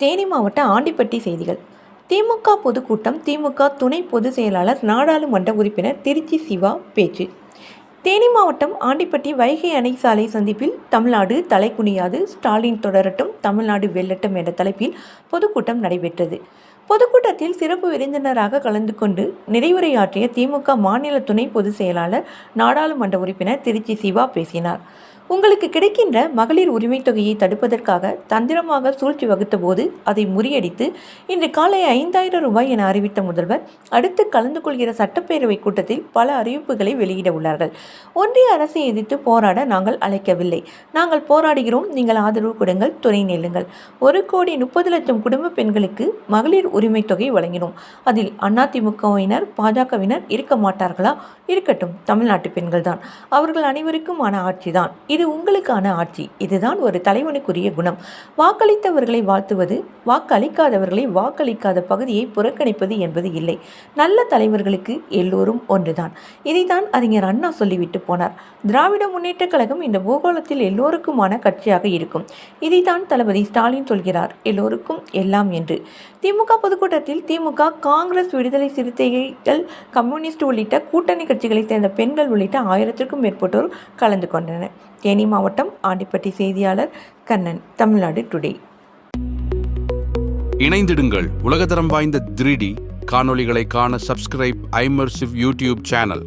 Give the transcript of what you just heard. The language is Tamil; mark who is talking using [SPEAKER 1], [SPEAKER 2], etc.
[SPEAKER 1] தேனி மாவட்ட ஆண்டிப்பட்டி செய்திகள். திமுக பொதுக்கூட்டம் திமுக துணை பொதுச் செயலாளர் நாடாளுமன்ற உறுப்பினர் திருச்சி சிவா பேச்சு. தேனி மாவட்டம் ஆண்டிப்பட்டி வைகை அணை சாலை சந்திப்பில் தமிழ்நாடு தலைக்குனியாது ஸ்டாலின் தொடரட்டும் தமிழ்நாடு வெல்லட்டும் என்ற தலைப்பில் பொதுக்கூட்டம் நடைபெற்றது. பொதுக்கூட்டத்தில் சிறப்பு விருந்தினராக கலந்து கொண்டு நிறைவுரையாற்றிய திமுக மாநில துணை பொதுச் செயலாளர் நாடாளுமன்ற உறுப்பினர் திருச்சி சிவா பேசினார். உங்களுக்கு கிடைக்கின்ற மகளிர் உரிமை தொகையை தடுப்பதற்காக தந்திரமாக சூழ்ச்சி வகுத்தபோது அதை முறியடித்து இன்று காலை ஐந்தாயிரம் ரூபாய் என அறிவித்த முதல்வர் அடுத்து கலந்து கொள்கிற சட்டப்பேரவை கூட்டத்தில் பல அறிவிப்புகளை வெளியிட உள்ளார்கள். ஒன்றிய அரசை எதிர்த்து போராட நாங்கள் அழைக்கவில்லை. நாங்கள் போராடுகிறோம். நீங்கள் ஆதரவு கொடுங்கள். துணை நெல்லுங்கள். ஒரு கோடி முப்பது லட்சம் குடும்ப பெண்களுக்கு மகளிர் உரிமை தொகை வழங்கினோம். அதில் அதிமுகவினர் பாஜகவினர் இருக்க மாட்டார்களா? இருக்கட்டும். தமிழ்நாட்டு பெண்கள்தான். அவர்கள் அனைவருக்குமான ஆட்சிதான். இது உங்களுக்கான ஆட்சி. இதுதான் ஒரு தலைவனுக்குரிய குணம். வாக்களித்தவர்களை வாழ்த்துவது வாக்களிக்காதவர்களை வாக்களிக்காத பகுதியை புறக்கணிப்பது என்பது இல்லை. நல்ல தலைவர்களுக்கு எல்லோரும் ஒன்றுதான். இதைத்தான் அறிஞர் அண்ணா சொல்லிவிட்டு போனார். திராவிட முன்னேற்றக் கழகம் இந்த பூகோளத்தில் எல்லோருக்குமான கட்சியாக இருக்கும். இதைத்தான் தளபதி ஸ்டாலின் சொல்கிறார். எல்லோருக்கும் எல்லாம் என்று. திமுக பொதுக்கூட்டத்தில் திமுக காங்கிரஸ் விடுதலை சிறுத்தைகள் கம்யூனிஸ்ட் உள்ளிட்ட கூட்டணி கட்சிகளைச் சேர்ந்த பெண்கள் உள்ளிட்ட ஆயிரத்திற்கும் மேற்பட்டோர் கலந்து கொண்டனர். தேனி மாவட்டம் ஆண்டிப்பட்டி செய்தியாளர் கண்ணன் தமிழ்நாடு டுடே
[SPEAKER 2] இணைந்திடுங்கள் உலகதரம் வாய்ந்த த்ரீ டி காணொளிகளை காண சப்ஸ்கிரைப் ஐமர்சிவ் யூடியூப் சேனல்